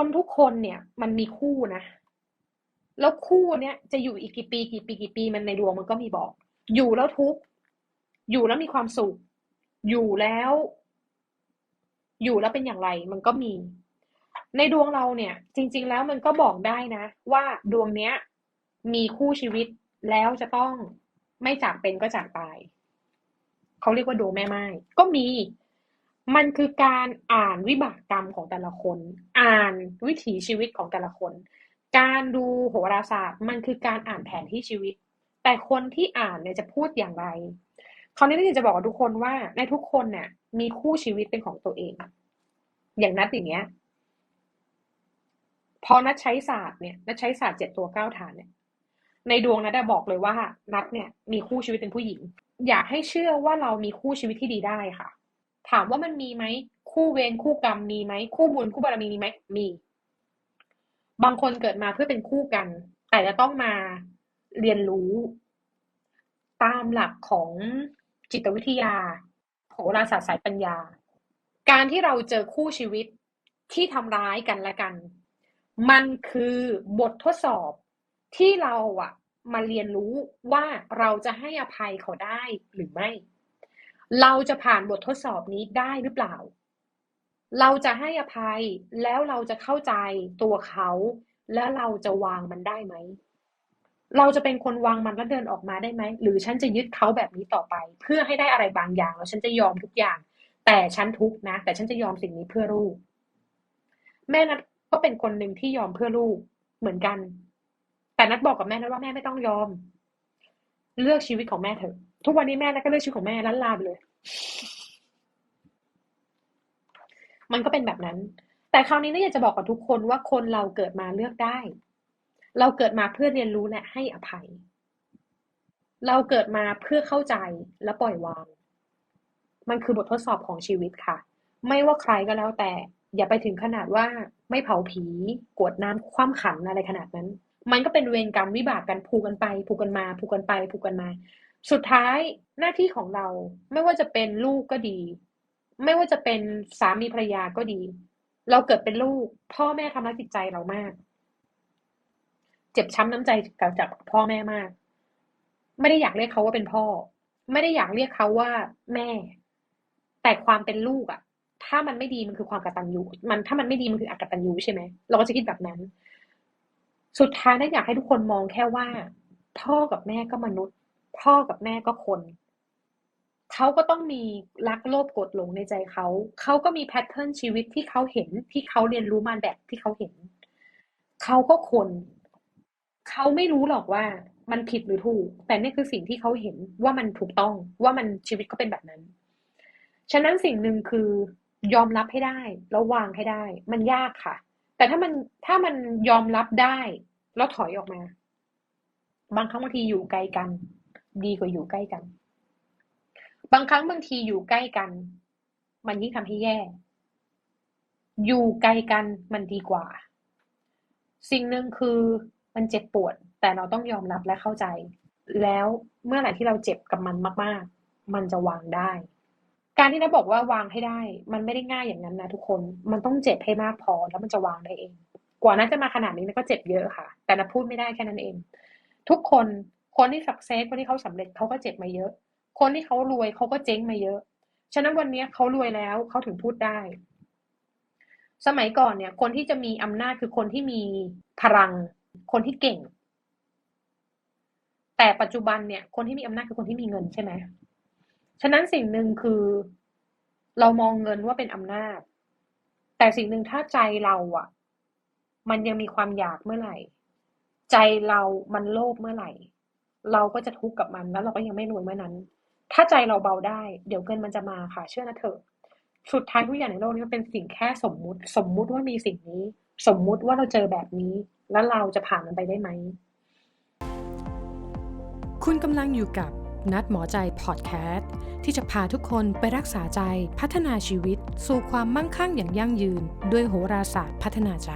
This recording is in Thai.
คนทุกคนเนี่ยมันมีคู่นะ แล้วคู่เนี้ยจะอยู่อีกกี่ปีกี่ปีกี่ปีมันในดวงมันก็มีบอก อยู่แล้วทุกอยู่แล้วมีความสุข อยู่แล้ว อยู่แล้วเป็นอย่างไรมันก็มี ในดวงเราเนี่ย จริง ๆ แล้วมันก็บอกได้นะ ว่าดวงเนี้ย มีคู่ชีวิตแล้วจะต้องไม่จากเป็นก็จากตาย เขาเรียกว่าดวงแม่ไม้ก็มี มันคือการอ่านวิบากกรรมของแต่ละคน อ่านวิถีชีวิตของแต่ละคน การดูโหราศาสตร์ มันคือการอ่านแผนที่ชีวิต แต่คนที่อ่านเนี่ยจะพูดอย่างไรคราวนี้เราจะบอกกับทุกคนว่าในทุกคนเนี่ยมีคู่ชีวิตเป็นของตัวเอง อย่างนัดอย่างเงี้ย พอนัดใช้ศาสตร์เนี่ยนัดใช้ศาสตร์เจ็ดตัวเก้าฐานเนี่ย ในดวงนัดอะบอกเลยว่า นัดเนี่ย มีคู่ชีวิตเป็นผู้หญิง อยากให้เชื่อว่าเรามีคู่ชีวิตที่ดีได้ค่ะ ถามว่ามันมีไหมคู่เวรคู่กรรมมีไหมคู่บุญคู่บารมีมีไหมมี บางคนเกิดมาเพื่อเป็นคู่กัน แต่จะต้องมาเรียนรู้ ตามหลักของจิตวิทยาโหราศาสตร์สายปัญญา การที่เราเจอคู่ชีวิตที่ทำร้ายกันและกัน มันคือบททดสอบที่เราอะมาเรียนรู้ว่าเราจะให้อภัยเขาได้หรือไม่ เราจะผ่านบททดสอบนี้ได้หรือเปล่า เราจะให้อภัยแล้วเราจะเข้าใจตัวเขา แล้วเราจะวางมันได้ไหม เราจะเป็นคนวางมันแล้วเดินออกมาได้ไหม หรือฉันจะยึดเขาแบบนี้ต่อไป เพื่อให้ได้อะไรบางอย่าง แล้วฉันจะยอมทุกอย่าง แต่ฉันทุกนะ แต่ฉันจะยอมสิ่งนี้เพื่อลูก แม่นัทก็เป็นคนหนึ่งที่ยอมเพื่อลูกเหมือนกัน แต่นัทบอกกับแม่นัทว่าแม่ไม่ต้องยอม เลือกชีวิตของแม่เถอะ ทุกวันนี้แม่นัทก็เลือกชีวิตของแม่ลันลาไปเลย มันก็เป็นแบบนั้น แต่คราวนี้น่าอยากจะบอกกับทุกคนว่าคนเราเกิดมาเลือกได้ เราเกิดมาเพื่อเรียนรู้และให้อภัย เราเกิดมาเพื่อเข้าใจและปล่อยวาง มันคือบททดสอบของชีวิตค่ะ ไม่ว่าใครก็แล้วแต่ อย่าไปถึงขนาดว่าไม่เผาผีกวดน้ำคว่ำขันอะไรขนาดนั้น มันก็เป็นเวรกรรมวิบากกันผูกกันไปผูกกันมาผูกกันไปผูกกันมา สุดท้ายหน้าที่ของเราไม่ว่าจะเป็นลูกก็ดี ไม่ว่าจะเป็นสามีภรรยาก็ดี เราเกิดเป็นลูก พ่อแม่ทำร้ายจิตใจเรามาก เจ็บช้ำน้ำใจกับจากพ่อแม่มาก ไม่ได้อยากเรียกเขาว่าเป็นพ่อ ไม่ได้อยากเรียกเขาว่าแม่ แต่ความเป็นลูกอะถ้ามันไม่ดีมันคือความกตัญญูมันถ้ามันไม่ดีมันคืออกตัญญูใช่ไหมเราก็จะคิดแบบนั้น สุดท้ายน่าอยากให้ทุกคนมองแค่ว่า พ่อกับแม่ก็มนุษย์ พ่อกับแม่ก็คน เขาก็ต้องมีรักโลภโกรธหลงในใจเขา เขาก็มีแพทเทิร์นชีวิตที่เขาเห็นที่เขาเรียนรู้มาแบบที่เขาเห็น เขาก็คน เขาไม่รู้หรอกว่ามันผิดหรือถูก แต่นี่คือสิ่งที่เขาเห็นว่ามันถูกต้องว่ามันชีวิตก็เป็นแบบนั้น ฉะนั้นสิ่งหนึ่งคือยอมรับให้ได้แล้ววางให้ได้ มันยากค่ะ แต่ถ้ามันถ้ามันยอมรับได้ แล้วถอยออกมา บางครั้งบางทีอยู่ไกลกัน ดีกว่าอยู่ใกล้กัน บางครั้งบางทีอยู่ใกล้กัน มันยิ่งทำให้แย่ อยู่ไกลกันมันดีกว่า สิ่งหนึ่งคือมันเจ็บปวด แต่เราต้องยอมรับและเข้าใจ แล้วเมื่อไหร่ที่เราเจ็บกับมันมาก ๆ มันจะวางได้ การที่นับอกว่าวางให้ได้ มันไม่ได้ง่ายอย่างนั้นนะทุกคน มันต้องเจ็บให้มากพอแล้วมันจะวางได้เอง กว่านั้นจะมาขนาดนี้มันก็เจ็บเยอะค่ะ แต่นัพูดไม่ได้แค่นั้นเอง ทุกคน คนที่สักเซสคนที่เขาสำเร็จเขาก็เจ็บมาเยอะ คนที่เขารวยเขาก็เจ๊งมาเยอะ ฉะนั้นวันนี้เขารวยแล้วเขาถึงพูดได้ สมัยก่อนเนี่ย คนที่จะมีอำนาจคือคนที่มีพลัง คนที่เก่ง แต่ปัจจุบันเนี่ย คนที่มีอำนาจคือคนที่มีเงินใช่ไหมฉะนั้นสิ่งหนึ่งคือ เรามองเงินว่าเป็นอำนาจ แต่สิ่งหนึ่งถ้าใจเราอะ มันยังมีความอยากเมื่อไหร่ ใจเรามันโลภเมื่อไหร่ เราก็จะทุกข์กับมัน แล้วเราก็ยังไม่รวยเมื่อนั้น ถ้าใจเราเบาได้ เดี๋ยวเงินมันจะมาค่ะ เชื่อนะเถอะสุดท้ายทุกอย่างในโลกนี้มันเป็นสิ่งแค่สมมุติ สมมุติว่ามีสิ่งนี้ สมมุติว่าเราเจอแบบนี้ แล้วเราจะผ่านมันไปได้ไหม คุณกำลังอยู่กับนัดหมอใจพอดแคสต์ที่จะพาทุกคนไปรักษาใจพัฒนาชีวิต สู่ความมั่งคั่งอย่างยั่งยืน ด้วยโหราศาสตร์พัฒนาใจ